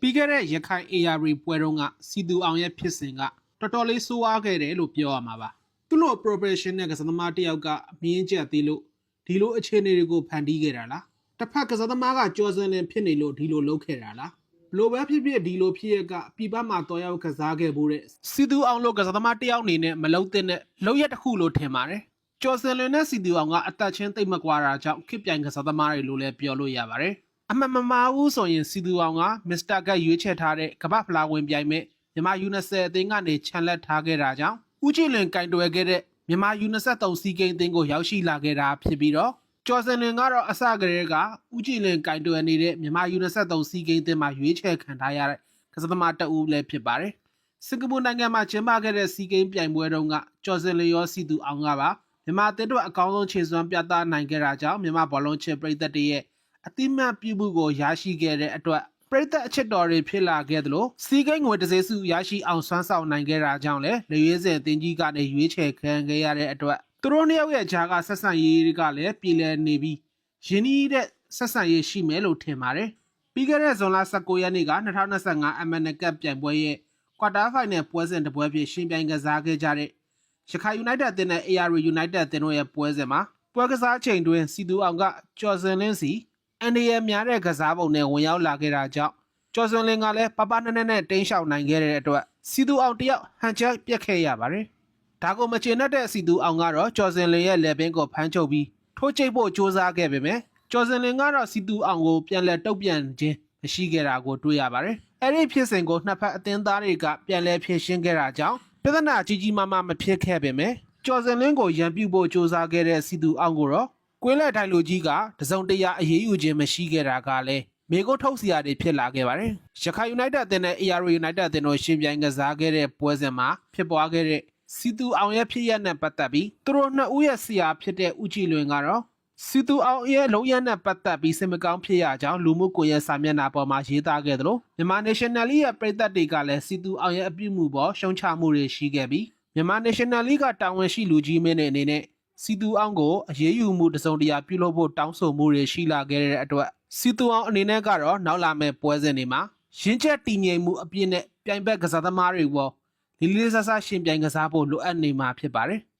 ပြီးခဲ့တဲ့ရခိုင် AR ပွဲတုန်းကစီတူအောင်ရဲ့ဖြစ်စဉ်ကတော်တော်လေးဆိုးဝါးခဲ့တယ်လို့ပြောရမှာပါသူ့လို professional ကစားသမားတစ်ယောက်ကအမြင့်ကျက်သေးလို့ဒီလိုအခြေအနေတွေကိုဖန်တီးခဲ့တာလားတစ်ဖက်ကစားသမားကကြော်စင်လင်ဖြစ်နေလို့ဒီလိုလုပ်ခဲ့တာလားဘလို့ပဲဖြစ်ဖြစ်ဒီလိုဖြစ်ရကပြပမှာတော်ရောက်ကစားခဲ့ဖို့တဲ့စီတူအောင်လို့ကစားသမားတစ်ယောက်အနေနဲ့မလုံးတဲ့နဲ့လောက်ရက်တစ်ခုလို့ထင်ပါတယ်ကျော်စင်လင်နဲ့စီတူအောင်ကအသက်ချင်းသိမ့်မကွာတာကြောင့်ခစ်ပြိုင်ကစားသမားတွေလို့လည်းပြောလို့ရပါတယ် အမှန်မမှားဘူးဆိုရင်စီတူအောင်ကမစ္စတာကတ်ရွေးချယ်ထားတဲ့ကမ္ဘာဖလားဝင်ပြိုင်မဲ့မြန်မာယူနဆက်အသင်းကနေခြံလက်ထားခဲ့တာကြောင့်ဦးကြည်လွင်ကင်တွယ်ခဲ့တဲ့မြန်မာယူနဆက်3စီးကိန်းအသင်းကိုရောက်ရှိလာခဲ့တာဖြစ်ပြီးတော့ကျော်စင်လင်ကတော့အစကတည်းကဦးကြည်လွင်ကင်တွယ်နေတဲ့မြန်မာယူနဆက်3စီးကိန်းအသင်းမှာရွေးချယ်ခံထားရတဲ့ကစားသမားတအူးလည်းဖြစ်ပါတယ်စင်ကာပူနိုင်ငံမှာကျင်းပခဲ့တဲ့စီးကိန်းပြိုင်ပွဲတုန်းကကျော်စင်လင်ရောစီတူအောင်ကပါမြန်မာအသင်းတို့အကောင်းဆုံးခြေစွမ်းပြသနိုင်ခဲ့တာကြောင့်မြန်မာဘောလုံးချစ်ပရိသတ်တွေရဲ့ အတိမတ်ပြုမှုကိုရရှိခဲ့တဲ့အတွက်ပရိသတ်အချစ်တော်တွေဖြစ်လာခဲ့သလိုစီးကိန်းငွေတစ်စေစုရရှိအောင်ဆွမ်းဆောင်နိုင်ခဲ့တာကြောင့်လည်းလေရွေးစင်အသင်းကြီးကနေရွေးချယ်ခံခဲ့ရတဲ့အတွက်သူတို့နှစ်ယောက်ရဲ့ဂျာကဆက်ဆံရေးတွေကလည်းပြည်လည်နေပြီးရင်းနှီးတဲ့ဆက်ဆံရေးရှိမယ်လို့ထင်ပါတယ်ပြီးခဲ့တဲ့ဇွန်လ19ရက်နေ့က2025 MN Cup ပြိုင်ပွဲရဲ့ကွာတာဖိုင်နယ်ပွဲစဉ်တစ်ပွဲဖြစ်ရှင်ပြိုင်ကစားခဲ့ကြတဲ့ရခိုင် United အသင်းနဲ့ AR United အသင်းတို့ရဲ့ပွဲစဉ်မှာပွဲကစားချိန်တွင်စီတူအောင်ကကျော်စင်လင်းစီ အန်ဒီရဲ့များတဲ့ကစားပုံနဲ့ဝင်ရောက်လာခဲ့တာကြောင့်ကျော်စွန်လင်ကလည်းပပနက်နက်နဲ့တင်းလျှောက်နိုင်ခဲ့တဲ့အတွက်စီသူအောင်တယောက်ဟန်ချက်ပြက်ခဲ့ရပါတယ်။ဒါကိုမချေနဲ့တဲ့စီသူအောင်ကတော့ကျော်စွန်လင်ရဲ့လက်ပင်ကိုဖမ်းချုပ်ပြီးထိုးချိတ်ဖို့ကြိုးစားခဲ့ပေမဲ့ကျော်စွန်လင်ကတော့စီသူအောင်ကိုပြန်လဲတုတ်ပြန်ခြင်းမရှိခဲ့တာကိုတွေ့ရပါတယ်။အဲ့ဒီဖြစ်စဉ်ကိုနှစ်ဖက်အသင်းသားတွေကပြန်လဲဖြေရှင်းခဲ့တာကြောင့်ပြဿနာကြီးကြီးမားမားမဖြစ်ခဲ့ပေမဲ့ကျော်စွန်လင်ကိုရန်ပြုတ်ဖို့ကြိုးစားခဲ့တဲ့စီသူအောင်ကိုတော့ ကွင်းလက်ထိုင်လူကြီးကတစုံတရာအရေးယူခြင်းမရှိခဲ့တာကလည်းမေကိုထုတ်စီရတွေဖြစ်လာခဲ့ပါတယ်။ရခိုင် United အသင်းနဲ့ AR United အသင်းတို့ရှင်ပြိုင်ကစားခဲ့တဲ့ပွဲစဉ်မှာဖြစ်ပွားခဲ့တဲ့စီတူအောင်ရဲ့ဖြစ်ရပ်နဲ့ပတ်သက်ပြီးသူတို့နှစ်ဦးရဲ့ဆရာဖြစ်တဲ့ဦးကြည်လွင်ကတော့စီတူအောင်ရဲ့လုံရနဲ့ပတ်သက်ပြီးစင်မကောင်းဖြစ်ရကြောင်းလူမှုကွန်ရက်စာမျက်နှာပေါ်မှာရေးသားခဲ့သလိုမြန်မာ National League ရဲ့ပြည်သက်တွေကလည်းစီတူအောင်ရဲ့အပြုအမူပေါ်ရှုံချမှုတွေရှိခဲ့ပြီးမြန်မာ National League ကတာဝန်ရှိလူကြီးမင်းတွေအနေနဲ့ စီတူအောင်ကိုအရေးယူမှုတစုံတရာပြုလုပ်ဖို့တောင်းဆိုမှုတွေရှိလာခဲ့တဲ့အတွက်စီတူအောင်အနေနဲ့ကတော့နောက်လာမယ့်ပွဲစဉ်တွေမှာရင်းချက်တည်ငြိမ်မှုအပြည့်နဲ့ပြိုင်ဘက်ကစားသမားတွေပေါ်လီလီဆဆရှင်ပြိုင်ကစားဖို့လိုအပ်နေမှာဖြစ်ပါတယ်။